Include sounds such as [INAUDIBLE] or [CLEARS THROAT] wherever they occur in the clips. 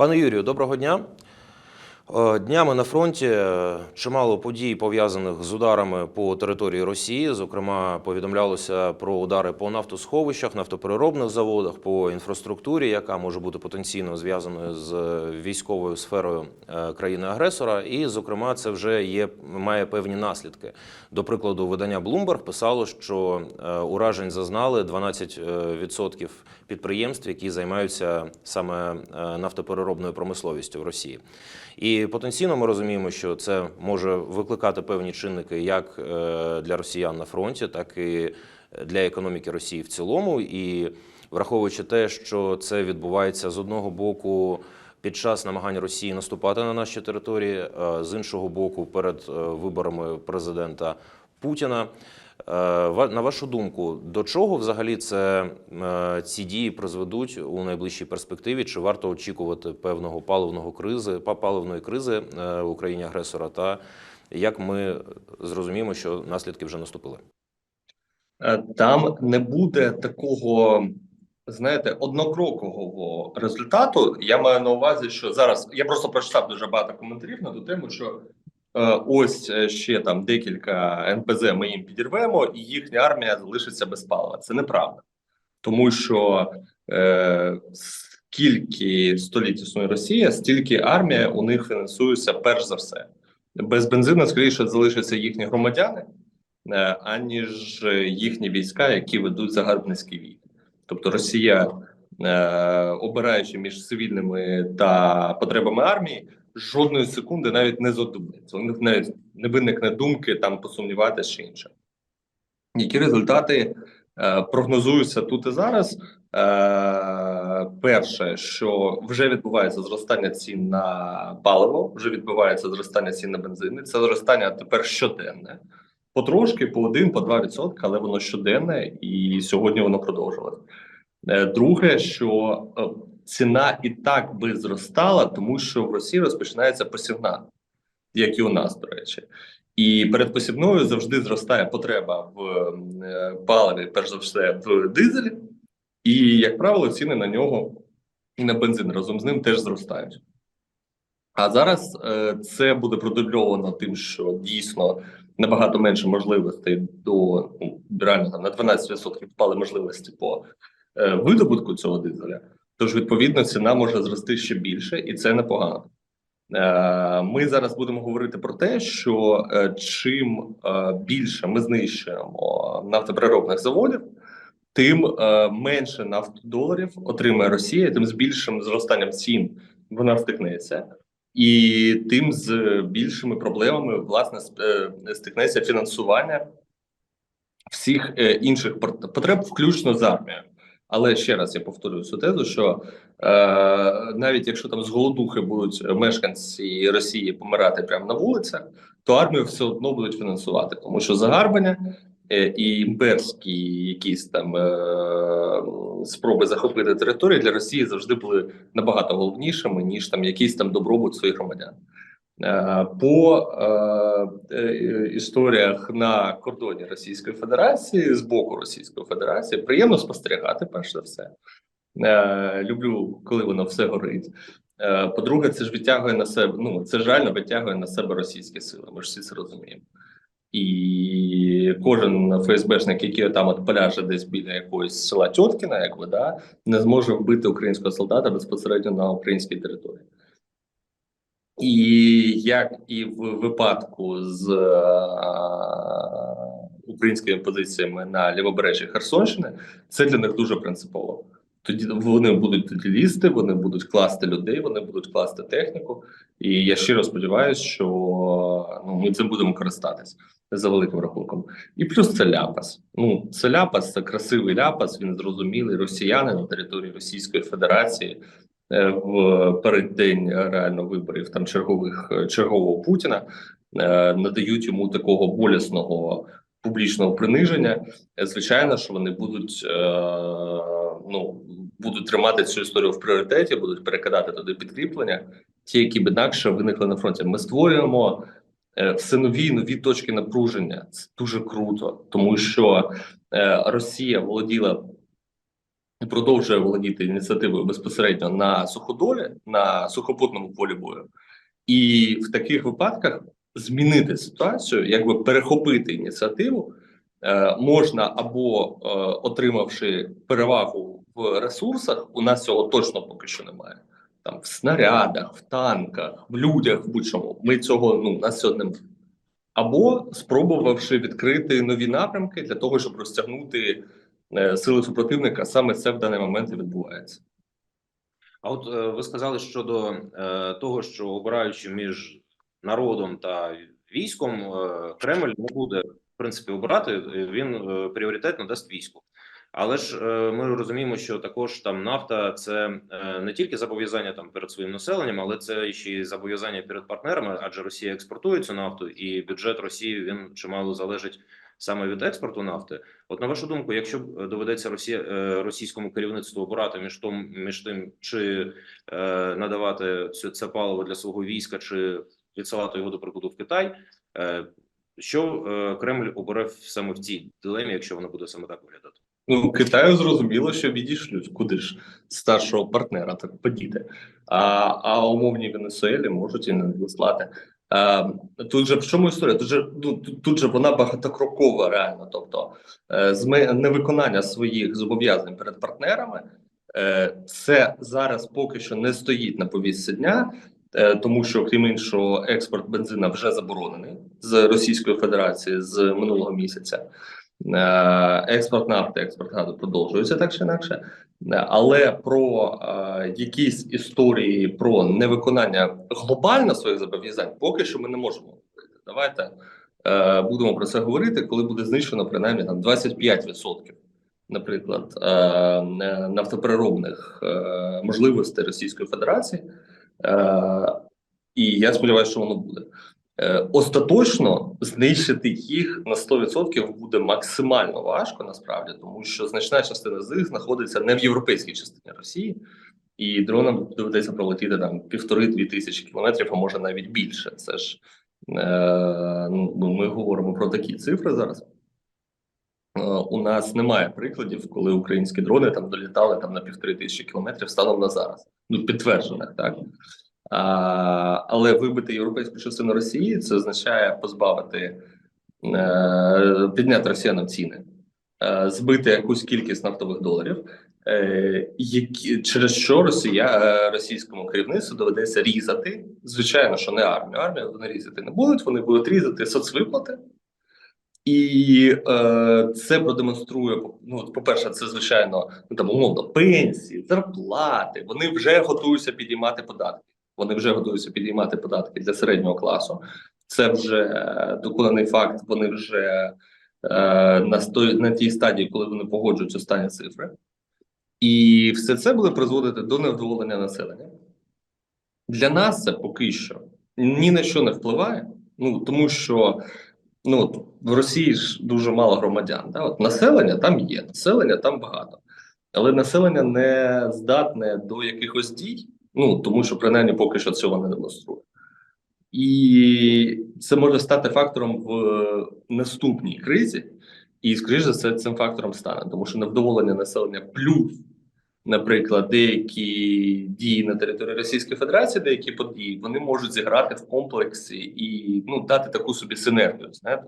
Пане Юрію, доброго дня. Е, Днями на фронті е, чимало подій пов'язаних з ударами по території Росії. Зокрема, повідомлялося про удари по нафтосховищах, нафтопереробних заводах, по інфраструктурі, яка може бути потенційно зв'язаною з військовою сферою е, країни-агресора. І, зокрема, це вже є має певні наслідки. До прикладу, видання Bloomberg писало, що е, уражень зазнали 12% підприємств, які займаються саме е, нафтопереробною промисловістю в Росії. І потенційно ми розуміємо, що це може викликати певні чинники як е, для росіян на фронті, так і для економіки Росії в цілому. І враховуючи те, що це відбувається з одного боку. Під час намагань Росії наступати на наші території, е, з іншого боку, перед е, виборами президента Путіна. Е, На вашу думку, до чого взагалі це е, ці дії призведуть у найближчій перспективі? Чи варто очікувати певного паливного кризи, паливної кризи е, в Україні агресора? Та як ми зрозуміємо, що наслідки вже наступили? Там не буде такого, знаєте, однокрокового результату. Я маю на увазі, що зараз я просто прочитав дуже багато коментарів на ту тему, що ось е, ще там декілька НПЗ ми їм підірвемо, і їхня армія залишиться без палива. Це неправда, тому що е, скільки століть існує Росія, стільки армія у них фінансується перш за все. Без бензину, скоріше, залишаться їхні громадяни е, аніж їхні війська, які ведуть загарбницький війн. Тобто Росія, е, обираючи між цивільними та потребами армії, жодної секунди навіть не задумується. У них навіть не виникне думки там посумніватися чи інше. Які результати е, прогнозуються тут і зараз? Е, перше, що вже відбувається зростання цін на паливо, вже відбувається зростання цін на бензини. Це зростання тепер щоденне. Потрошки, по 1, по 2 відсотки, але воно щоденне, і сьогодні воно продовжилось. Е, Друге, що е, ціна і так би зростала, тому що в Росії розпочинається посівна, як і у нас, до речі. І перед посівною завжди зростає потреба в е, паливі, перш за все, в дизелі, і, як правило, ціни на нього і на бензин разом з ним теж зростають. А зараз е, це буде продубльовано тим, що дійсно набагато менше можливостей до ну, реально на 12% впали можливості по е, видобутку цього дизеля. Тож, відповідно, ціна може зрости ще більше, і це непогано. Е, Ми зараз будемо говорити про те, що е, чим е, більше ми знищуємо нафтопереробних заводів, тим менше нафтодоларів отримає Росія, тим з більшим зростанням цін вона стикнеться, і тим з більшими проблемами власне стикнеться фінансування всіх інших потреб, включно з армією. Але ще раз я повторюю цю тезу, що е, навіть якщо там з голодухи будуть мешканці Росії помирати прямо на вулицях, то армію все одно будуть фінансувати, тому що загарбання е, і імперські якісь там е, спроби захопити території для Росії завжди були набагато головнішими ніж там якийсь там добробут своїх громадян. Е, По е, е, історіях на кордоні Російської Федерації з боку Російської Федерації приємно спостерігати, перш за все. Люблю, коли воно все горить. По-друге, це ж відтягує на себе. Ну це ж реально витягує на себе російські сили. Ми ж всі це розуміємо. І кожен ФСБшник, який там от поляже десь біля якогось села Тьоткіна, як ви да, не зможе вбити українського солдата безпосередньо на українській території. І як і в випадку з е, українськими позиціями на лівобережжі Херсонщини, це для них дуже принципово. Тоді вони будуть лізти, вони будуть класти людей, вони будуть класти техніку. І я щиро сподіваюся, що ну, ми цим будемо користатись за великим рахунком. І плюс це ляпас. Ну, це ляпас, це красивий ляпас. Він зрозумілий. Росіяни на території Російської Федерації в переддень реально виборів там чергових е, чергового Путіна е, надають йому такого болісного публічного приниження. Е, Звичайно, що вони будуть е, ну будуть тримати цю історію в пріоритеті, будуть перекидати туди підкріплення, ті, які б інакше виникли на фронті. Ми створюємо е, все нові нові точки напруження. Це дуже круто, тому що е, Росія володіла продовжує володіти ініціативою безпосередньо на суходолі, на сухопутному полі бою, і в таких випадках змінити ситуацію, якби перехопити ініціативу, е, можна або е, отримавши перевагу в ресурсах, у нас цього точно поки що немає. Там в снарядах, в танках, в людях, в будь-чому. Ми цього ну у нас. Або спробувавши відкрити нові напрямки для того, щоб розтягнути сили супротивника, саме це в даний момент і відбувається. А от е, ви сказали щодо е, того, що обираючи між народом та військом, е, Кремль не буде в принципі обирати. е, Він е, пріоритетно дасть війську. Але ж е, ми розуміємо, що також там нафта це е, не тільки зобов'язання там перед своїм населенням, але це ще й зобов'язання перед партнерами, адже Росія експортує цю нафту, і бюджет Росії він чимало залежить саме від експорту нафти. От на вашу думку, якщо доведеться Росія е, російському керівництву обирати між том, між тим, чи е, надавати це, це паливо для свого війська, чи відсилати його до прикладу в Китай, е, що е, Кремль обере саме в цій дилемі, якщо вона буде саме так виглядати? Ну, Китаю зрозуміло, що відійшлють, куди ж старшого партнера так подіти. А, а умовні Венесуелі можуть і не надіслати. А, тут же в чому історія? Тут же, ну, тут, же вона багатокрокова, реально. Тобто, е, зме- невиконання своїх зобов'язань перед партнерами, е, це зараз поки що не стоїть на повістці дня. е, Тому що, крім іншого, експорт бензина вже заборонений з Російської Федерації з минулого місяця. Е, Експорт нафти, експорт газу продовжується так чи інакше, Е, але про е, якісь історії про невиконання глобально своїх зобов'язань поки що ми не можемо говорити. Давайте будемо про це говорити, коли буде знищено принаймні там 25%, наприклад, е, можливостей Російської Федерації. І я сподіваюся, що воно буде. Е, остаточно знищити їх на 100% буде максимально важко насправді, тому що значна частина з них знаходиться не в європейській частині Росії, і дронам доведеться пролетіти там півтори-дві тисячі кілометрів, а може навіть більше. Це ж е, ну, ми говоримо про такі цифри зараз. Е, у нас немає прикладів, коли українські дрони там долітали там на півтори тисячі кілометрів станом на зараз. Ну підтверджених, так. Але вибити європейську частину Росії це означає позбавити е, підняти росіянам ціни, е, збити якусь кількість нафтових доларів, е, які через що Росія російському керівництву доведеться різати. Звичайно, що не армію. Армію вони різати не будуть. Вони будуть різати соцвиплати. І е, це продемонструє ну, по-перше, це звичайно ну там умовно пенсії, зарплати. Вони вже готуються підіймати податки. Вони вже готуються підіймати податки для середнього класу. Це вже е, доконаний факт. Вони вже е, на сто, на тій стадії, коли вони погоджують останні цифри, і все це буде призводити до невдоволення населення. Для нас це поки що ні на що не впливає. Ну тому що ну в Росії ж дуже мало громадян. Да? От населення там є, населення там багато, але населення не здатне до якихось дій. Ну тому що принаймні поки що цього не демонструє. І це може стати фактором в наступній кризі, і скоріш за все цим фактором стане, тому що невдоволення населення плюс, наприклад, деякі дії на території Російської Федерації, деякі події, вони можуть зіграти в комплексі і ну дати таку собі синергію. Знаєте,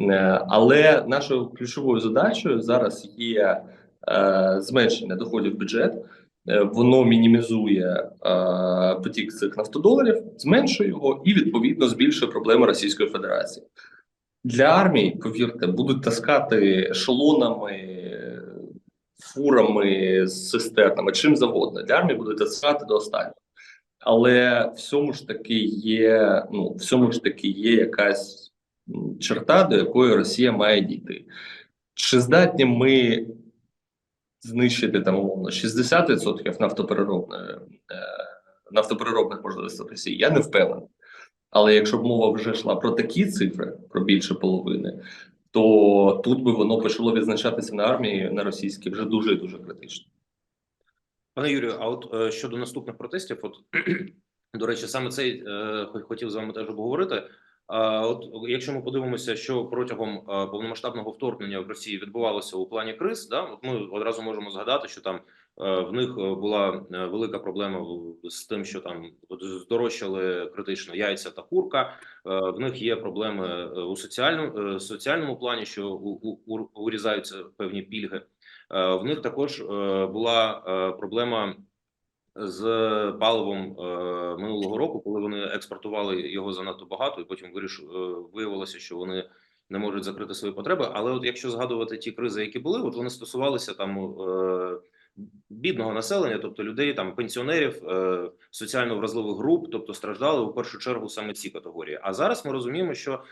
Е, але нашою ключовою задачею зараз є е, зменшення доходів в бюджет. Е, Воно мінімізує е, потік цих нафтодоларів, зменшує його і відповідно збільшує проблеми Російської Федерації. Для армії, повірте, будуть таскати ешелонами, фурами з цистернами, чим завгодно. Для армії будуть таскати до останнього. Але всьому ж таки є, ну всьому ж таки є якась черта, до якої Росія має дійти. Чи здатні ми знищити там умовно 60% нафтопереробної е, нафтопереробних можливостей Росії? Я не впевнений. Але якщо б мова вже йшла про такі цифри, про більше половини, то тут би воно почало відзначатися на армії на російській вже дуже дуже критично. Пане Юрію, а от е, щодо наступних протестів, от [CLEARS THROAT] до речі, саме цей е, хотів з вами теж обговорити. От якщо ми подивимося, що протягом повномасштабного вторгнення в Росії відбувалося у плані криз, да от ми одразу можемо згадати, що там е, в них е, була е, велика проблема з тим, що там здорожчали критично яйця та курка. В них є проблеми у соціальному соціальному плані, що у, урізаються певні пільги. В них також була проблема з паливом е, минулого року, коли вони експортували його занадто багато, і потім е, виявилося, що вони не можуть закрити свої потреби. Але от якщо згадувати ті кризи, які були, от вони стосувалися там е, бідного населення, тобто людей, там пенсіонерів, соціально вразливих груп, тобто страждали у першу чергу саме ці категорії. А зараз ми розуміємо, що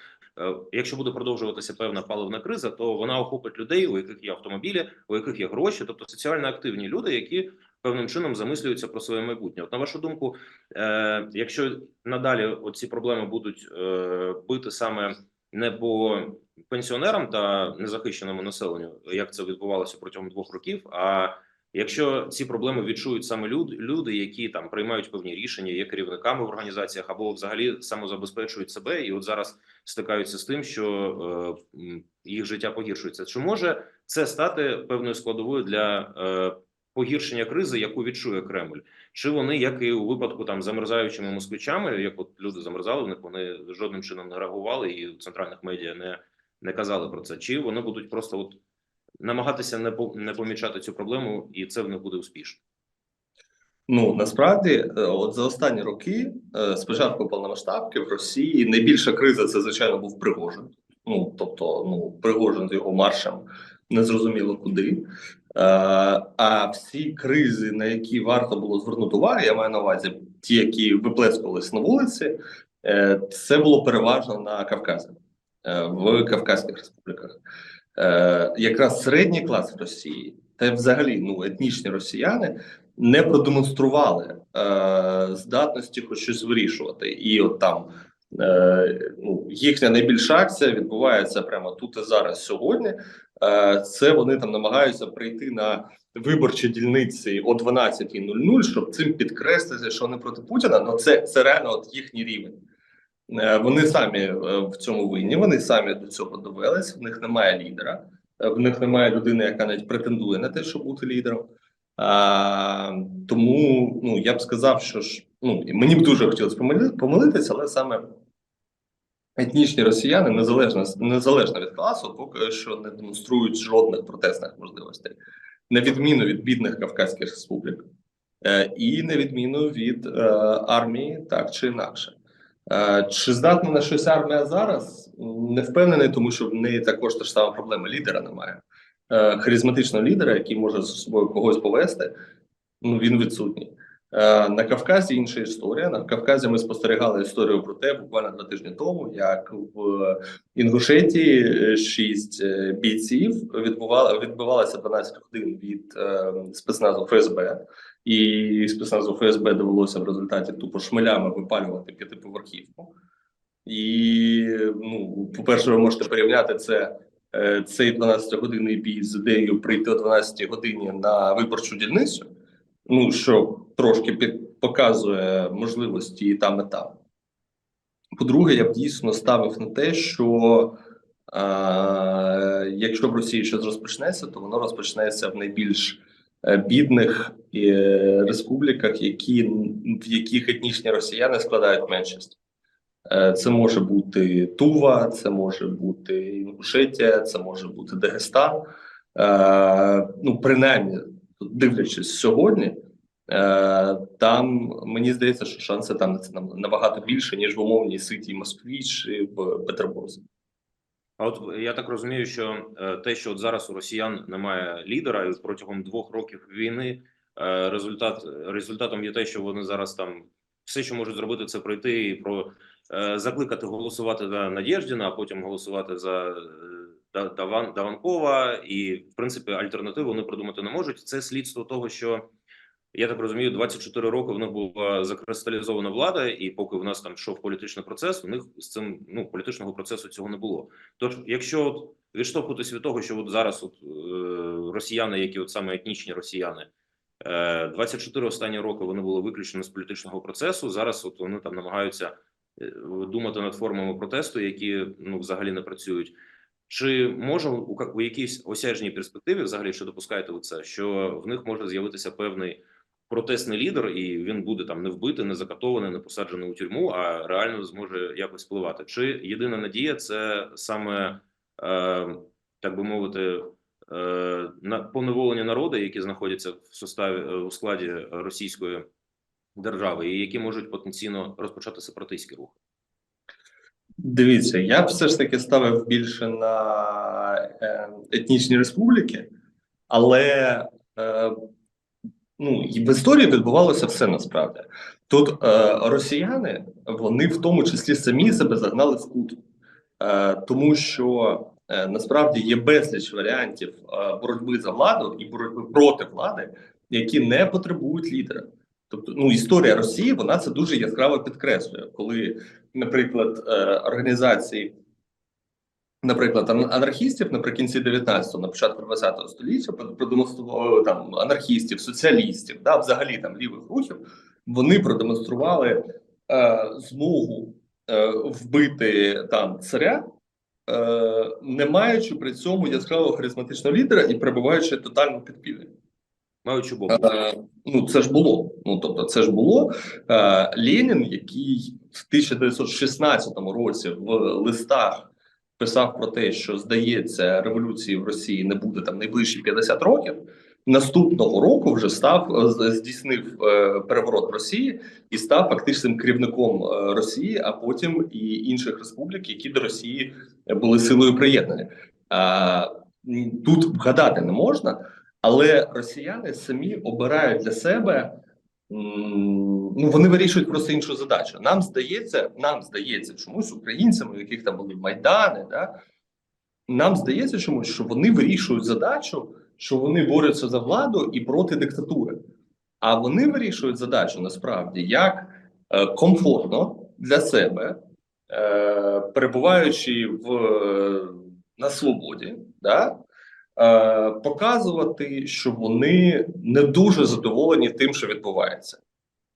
якщо буде продовжуватися певна паливна криза, то вона охопить людей, у яких є автомобілі, у яких є гроші, тобто соціально активні люди, які певним чином замислюються про своє майбутнє. От на вашу думку, е, якщо надалі оці проблеми будуть е, бити саме не по пенсіонерам та незахищеному населенню, як це відбувалося протягом двох років, а Якщо ці проблеми відчують саме люди, люди, які там приймають певні рішення, є керівниками в організаціях або взагалі самозабезпечують себе, і от зараз стикаються з тим, що е, їх життя погіршується, чи може це стати певною складовою для е, погіршення кризи, яку відчує Кремль? Чи вони, як і у випадку там замерзаючими москвичами, як от люди замерзали, в них вони жодним чином не реагували, і в центральних медіа не, не казали про це? Чи вони будуть просто от намагатися не по- не помічати цю проблему, і це в них буде успішно. Ну насправді, е, от за останні роки, е, з початку повномасштабки в Росії найбільша криза це звичайно був Пригожин. Ну тобто, ну Пригожин з його маршем незрозуміло куди. Е, А всі кризи, на які варто було звернути увагу, я маю на увазі ті, які виплескувались на вулиці, е, це було переважно на Кавказі, е, в Кавказьких республіках. Якраз середній клас Росії, та взагалі ну етнічні росіяни не продемонстрували здатності хоч щось вирішувати. І от там ну, їхня найбільша акція відбувається прямо тут і зараз сьогодні. Е, це вони там намагаються прийти на виборчі дільниці о 12.00, щоб цим підкреслити, що вони проти Путіна. Ну це, це реально от їхній рівень. Е, Вони самі е, в цьому винні, вони самі до цього довелись. В них немає лідера, е, в них немає людини, яка навіть претендує на те, щоб бути лідером. А, тому ну я б сказав, що ж ну мені б дуже хотілося помили- помилитися, але саме етнічні росіяни, незалежно незалежно від класу, поки що не демонструють жодних протестних можливостей, на відміну від бідних Кавказьких республік, е, і на відміну від е, армії, так чи інакше. Е, Чи здатна на щось армія зараз? Не впевнений, тому що в неї також та ж сама проблема лідера немає. Харизматичного лідера, який може з собою когось повести, ну він відсутній. Е, На Кавказі інша історія. На Кавказі ми спостерігали історію про те, буквально два тижні тому, як в Інгушетії шість е, бійців відбували відбувалося 12 годин від е, спецназу ФСБ, і спецназу ФСБ довелося в результаті тупо шмелями випалювати п'ятиповерхівку. І ну, по-перше, ви можете порівняти це. Цей 12-годинний бій з ідеєю прийти о 12 годині на виборчу дільницю, ну що трошки під, показує можливості і там, і там. По-друге, я б дійсно ставив на те, що е, якщо в Росії щось розпочнеться, то воно розпочнеться в найбільш е, бідних е, республіках, які, в яких етнічні росіяни складають меншість. Е, Це може бути Тува, це може бути Інгушетія, це може бути Дагестан. Е, Ну, принаймні, дивлячись сьогодні, е, там мені здається, що шанси там на- набагато більше, ніж в умовній ситій Москві чи в Петербурзі. А от я так розумію, що е, те, що от зараз у росіян немає лідера, і протягом двох років війни е, результат результатом є те, що вони зараз там все, що можуть зробити, це прийти і про закликати голосувати за Надєждіна, а потім голосувати за Даван Даванкова, і в принципі альтернативу вони придумати не можуть. Це слідство того, що я так розумію, 24 роки в них була закристалізована влада, і поки в нас там йшов політичний процес, у них з цим ну політичного процесу цього не було. Тож, якщо от відштовхуватись від того, що от зараз от, е, росіяни, які от саме етнічні росіяни, е, 24 останні роки вони були виключені з політичного процесу. Зараз от вони там намагаються е, думати над формами протесту, які ну взагалі не працюють. Чи може у, якійсь осяжній перспективі, взагалі, що допускаєте ви це, що в них може з'явитися певний протестний лідер, і він буде там не вбитий, не закатований, не посаджений у тюрму, а реально зможе якось впливати? Чи єдина надія це саме е, так би мовити, е, на поневолені народи, які знаходяться в составі е, у складі російської держави, і які можуть потенційно розпочати сепаратистський рух? Дивіться, я б все ж таки ставив більше на е, етнічні республіки, але е, ну, і в історії відбувалося все насправді. Тут е, росіяни, вони в тому числі самі себе загнали в кут, тому що насправді є безліч варіантів боротьби за владу і боротьби проти влади, які не потребують лідера. Тобто, ну історія Росії вона це дуже яскраво підкреслює, коли, наприклад, е, організації, наприклад, ан- анархістів наприкінці 19-го, на початку 20-го століття прод- продемонстрували там анархістів, соціалістів, да, взагалі там лівих рухів, вони продемонстрували е, змогу е, вбити там царя. Е, не маючи при цьому яскравого харизматичного лідера і перебуваючи тотально в підпіллі. Маючи. Е, ну, це ж було. Ну тобто, це ж було е, Ленін, який в 1916 році в листах писав про те, що здається, революції в Росії не буде там найближчі 50 років. Наступного року вже став е, здійснив е, переворот Росії і став фактичним керівником е, Росії, а потім і інших республік, які до Росії були силою приєднані. А, тут вгадати не можна. Але росіяни самі обирають для себе. Ну, вони вирішують просто іншу задачу. Нам здається, нам здається, чомусь українцям, у яких там були майдани, да, нам здається чомусь, що вони вирішують задачу, що вони борються за владу і проти диктатури. А вони вирішують задачу насправді як е, комфортно для себе, е, перебуваючи в, е, на свободі, да, е, показувати, що вони не дуже задоволені тим, що відбувається.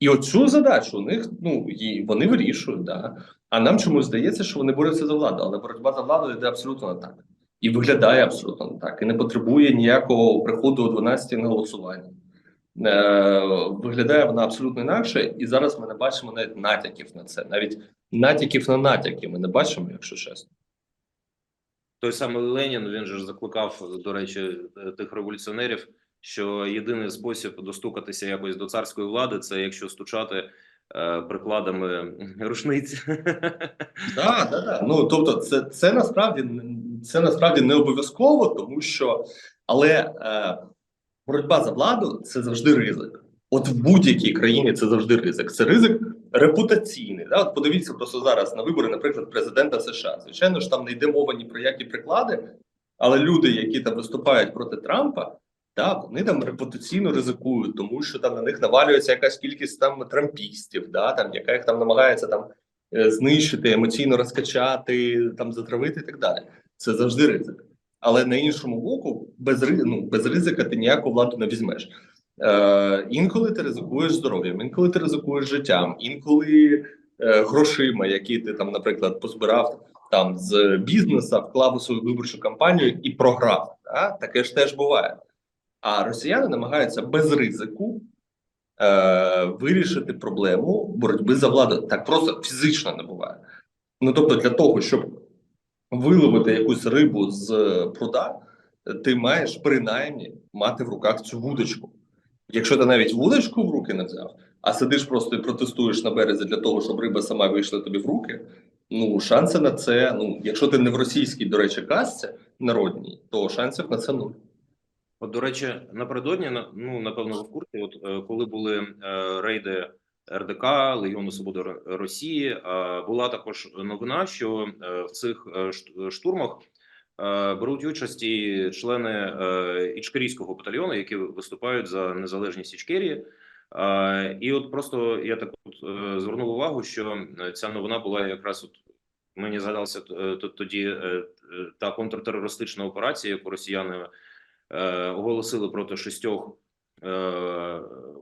І оцю задачу у них ну і вони вирішують, да. А нам чомусь здається, що вони борються за владу, але боротьба за владу йде абсолютно не так. І виглядає абсолютно не так. І не потребує ніякого приходу о 12 на голосування. Е, виглядає вона абсолютно інакше, і зараз ми не бачимо навіть натяків на це. Навіть натяків на натяки ми не бачимо, якщо чесно. Той самий Ленін він же закликав, до речі, е, тих революціонерів, що єдиний спосіб достукатися якось до царської влади це якщо стучати е, прикладами рушниць. Да, да, да. Ну тобто, це, це насправді це насправді не обов'язково, тому що але е, боротьба за владу це завжди ризик. От в будь-якій країні це завжди ризик. Це ризик репутаційний. Да? От подивіться просто зараз на вибори, наприклад, президента США. Звичайно ж, там не йде мова ні про які приклади, але люди, які там виступають проти Трампа, да, вони там репутаційно ризикують, тому що там на них навалюється якась кількість там трампістів, да, там яка їх там намагається там е, знищити, емоційно розкачати, там затравити і так далі. Це завжди ризик. Але на іншому боку, без ну, без ризика ти ніяку владу не візьмеш. Е, інколи ти ризикуєш здоров'ям, інколи ти ризикуєш життям, інколи е, грошима, які ти там, наприклад, позбирав там з бізнеса, вклав у свою виборчу кампанію і програв. Да? Таке ж теж буває. А росіяни намагаються без ризику е, вирішити проблему боротьби за владу. Так просто фізично не буває. Ну тобто, для того, щоб виловити якусь рибу з пруда, ти маєш принаймні мати в руках цю вудочку. Якщо ти навіть вудочку в руки не взяв, а сидиш просто і протестуєш на березі для того, щоб риба сама вийшла тобі в руки. Ну, шанси на це, ну, якщо ти не в російській, до речі, казці народній, то шансів на це нуль. От, до речі, напередодні, на- ну напевно, в курсі, от е, коли були е, рейди РДК, Легіону Свободи Росії, е, була також новина, що е, в цих е, штурмах беруть участь і члени е, Ічкерійського батальйону, які виступають за незалежність Ічкерії. Е, І от просто я так от е, звернув увагу, що е, ця новина була якраз от мені згадався е, тоді е, е, та контртерористична операція, яку росіяни е, оголосили проти шістьох е,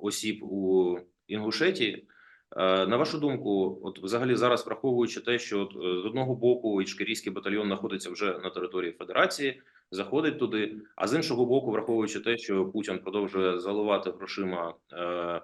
осіб у Інгушетії. Е, На вашу думку, от взагалі зараз враховуючи те, що от, е, з одного боку Ічкерійський батальйон знаходиться вже на території Федерації, заходить туди, а з іншого боку, враховуючи те, що Путін продовжує заливати грошима е,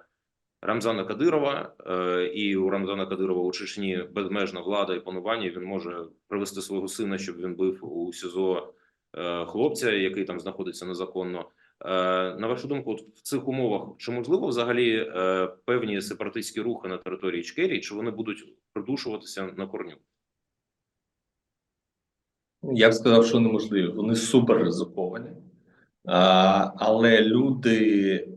Рамзана Кадирова, е, і у Рамзана Кадирова у Чечні безмежна влада і панування. Він може привести свого сина, щоб він бив у СІЗО е, хлопця, який там знаходиться незаконно. Е, На вашу думку, от в цих умовах чи можливо взагалі е, певні сепаратистські рухи на території Ічкерії, чи вони будуть придушуватися на корню? Я б сказав, що неможливо. Вони супер ризиковані. Але люди.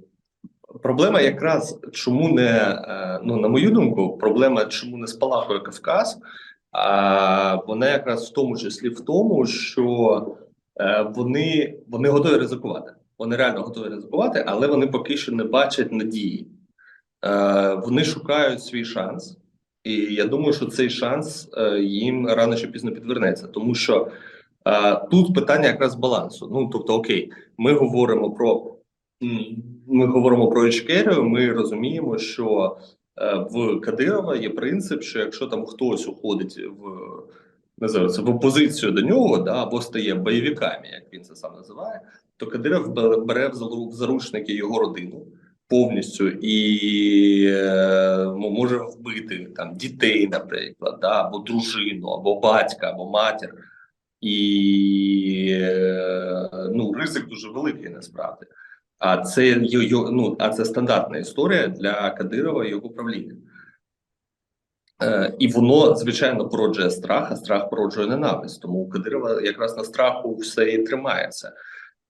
Проблема якраз чому не, е, ну, на мою думку, проблема, чому не спалахує Кавказ, вона якраз в тому числі в тому, що вони, вони готові ризикувати. Вони реально готові ризикувати, але вони поки що не бачать надії. Е, вони шукають свій шанс. І я думаю, що цей шанс е, їм рано чи пізно підвернеться, тому що е, тут питання якраз балансу. Ну тобто, окей, ми говоримо про ми говоримо про Ічкерію. Ми розуміємо, що в Кадирова є принцип, що якщо там хтось уходить в називається в опозицію до нього, да або стає бойовиками, як він це сам називає, то Кадиров бере в заручники його родину повністю і е, може вбити там дітей, наприклад, да, або дружину, або батька, або матір. І е, ну, ризик дуже великий насправді. А це йо- йо- ну, а це стандартна історія для Кадирова і його правління. Е, і воно, звичайно, породжує страх, а страх породжує ненависть. Тому у Кадирова якраз на страху все і тримається.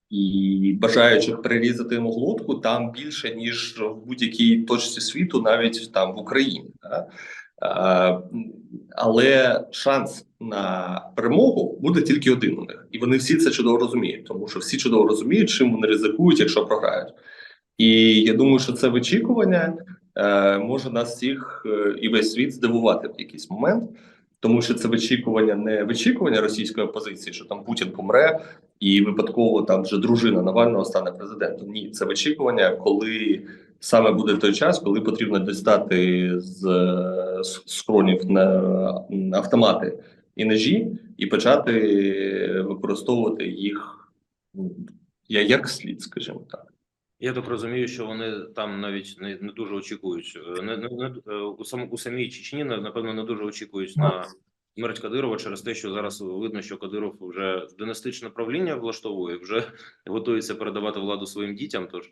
І бажаючих перерізати йому глотку там більше, ніж в будь-якій точці світу, навіть там в Україні. Да? Але шанс на перемогу буде тільки один у них, і вони всі це чудово розуміють, тому що всі чудово розуміють, чим вони ризикують, якщо програють. І я думаю, що це вичікування е, може нас всіх е, і весь світ здивувати в якийсь момент, тому що це вичікування не вичікування російської опозиції, що там Путін помре, і випадково там вже дружина Навального стане президентом. Ні, це вичікування, коли саме буде той час, коли потрібно дістати з скронів на, автомати і ножі, і почати використовувати їх ну, я- як слід, скажімо так. Я так розумію, що вони там навіть не, не дуже очікують. е, Не, не, не е, у сам у самій Чечні напевно не дуже очікують на смерть Кадирова через те, що зараз видно, що Кадиров вже династичне правління влаштовує, вже готується передавати владу своїм дітям. Тож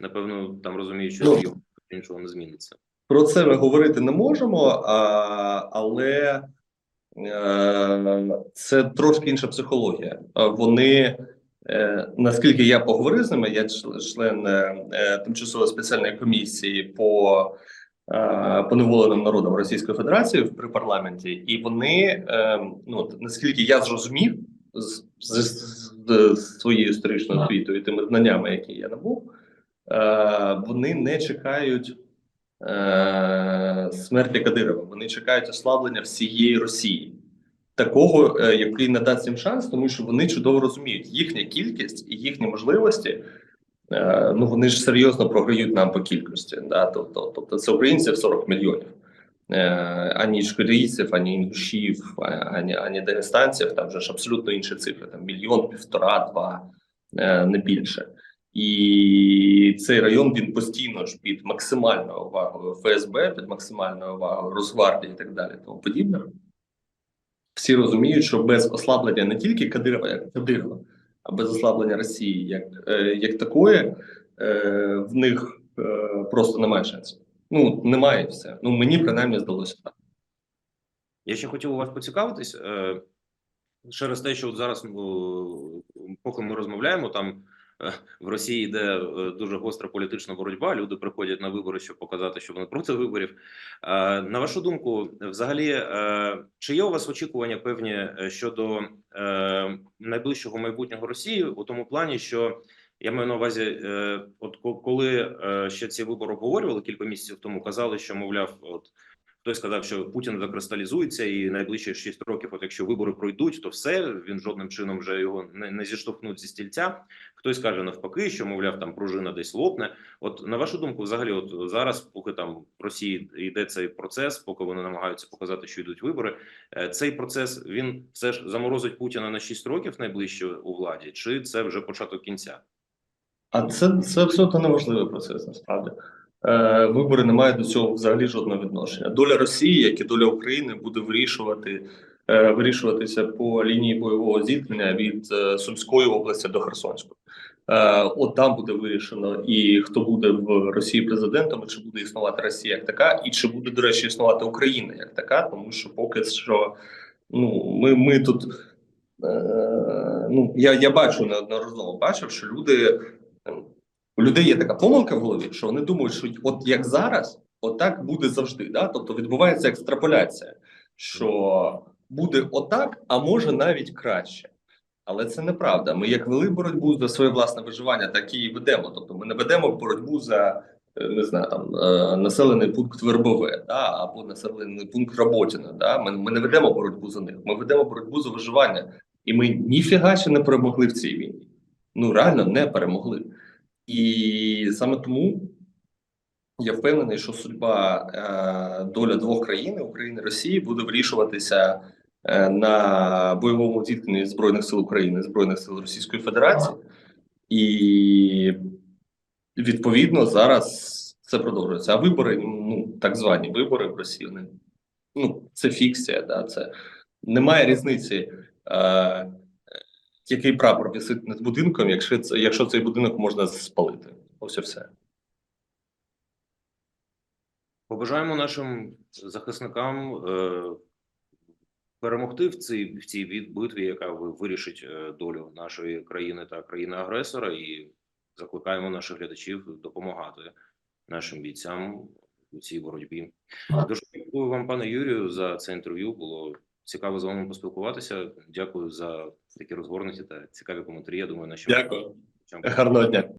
напевно там розуміють, що Ну. його іншого не зміниться. Про це ми говорити не можемо, а, але е, це трошки інша психологія. Вони, е, наскільки я поговорив з ними, я член- е, тимчасової спеціальної комісії по поневоленим народам Російської Федерації при парламенті, і вони, е, ну наскільки я зрозумів з, з, з, з своєю історичною освітою тими знаннями, які я набув, е, вони не чекають е, смерті Кадирова. Вони чекають ослаблення всієї Росії, такого, е, який надасть їм шанс, тому що вони чудово розуміють їхня кількість і їхні можливості. Е, ну вони ж серйозно програють нам по кількості. Да? Тобто, тобто це українців 40 мільйонів. Е, ані шкорійців, ані інгушів, ані, ані дагестанців, там вже ж абсолютно інші цифри: там мільйон, півтора, два, е, не більше. І цей район він постійно ж під максимальною увагою ФСБ, під максимальною увагою Росгвардії і так далі, тому подібне. Всі розуміють, що без ослаблення не тільки Кадирова, як Кадирова, без ослаблення Росії як, е, як такої, е, в них е, просто немає шансів. Ну, немає все. Ну, мені принаймні здалося так. Я ще хотів у вас поцікавитись через те, що от зараз, поки ми розмовляємо, там в Росії йде е, дуже гостра політична боротьба. Люди приходять на вибори, щоб показати, що вони проти виборів. Е, На вашу думку, взагалі, е, чи є у вас очікування певні е, щодо е, найближчого майбутнього Росії у тому плані, що я маю на увазі, е, от ко- коли е, ще ці вибори обговорювали кілька місяців тому, казали, що мовляв, от Хтось сказав, що Путін викристалізується, і найближчі 6 років, от якщо вибори пройдуть, то все він жодним чином вже його не, не зіштовхнуть зі стільця. Хтось каже навпаки, що мовляв, там пружина десь лопне. От на вашу думку, взагалі, от зараз, поки там в Росії йде цей процес, поки вони намагаються показати, що йдуть вибори, е, цей процес він все ж заморозить Путіна на 6 років найближче у владі, чи це вже початок кінця? А це, це абсолютно неважливий процес, насправді. Е, вибори не мають до цього взагалі жодного відношення. Доля Росії, як і доля України, буде вирішувати, е, вирішуватися по лінії бойового зіткнення від е, Сумської області до Херсонської. От там буде вирішено і хто буде в Росії президентом, чи буде існувати Росія як така, і чи буде, до речі, існувати Україна як така, тому що поки що ну ми, ми тут. Е, ну я, я бачу неодноразово бачив, що люди у людей є така помилка в голові, що вони думають, що от як зараз, отак буде завжди. Да? Тобто відбувається екстраполяція, що буде отак, а може навіть краще. Але це неправда. Ми як вели боротьбу за своє власне виживання, так і ведемо. Тобто, ми не ведемо боротьбу за е, не знаю, там е, населений пункт Вербове, да, або населений пункт Роботіна. Да? Ми, ми не ведемо боротьбу за них. Ми ведемо боротьбу за виживання, і ми ніфіга ще не перемогли в цій війні. Ну реально не перемогли. І саме тому я впевнений, що судьба е, доля двох країн України і Росії буде вирішуватися е, на бойовому зіткненні Збройних сил України Збройних сил Російської Федерації, і відповідно зараз це продовжується. А вибори, ну так звані вибори в Росії, вони, ну це фікція, да, це немає різниці. Е, який прапор висить над будинком, якщо це якщо цей будинок можна спалити. Ось і все. Побажаємо нашим захисникам е, перемогти в цій в цій битві, яка вирішить е, долю нашої країни та країни-агресора, і закликаємо наших глядачів допомагати нашим бійцям у цій боротьбі. Дуже дякую вам, пане Юрію, за це інтерв'ю. Було цікаво з вами поспілкуватися. Дякую за такі розгорнуті та цікаві коментарі. Я думаю, що Дякую. Гарного дня.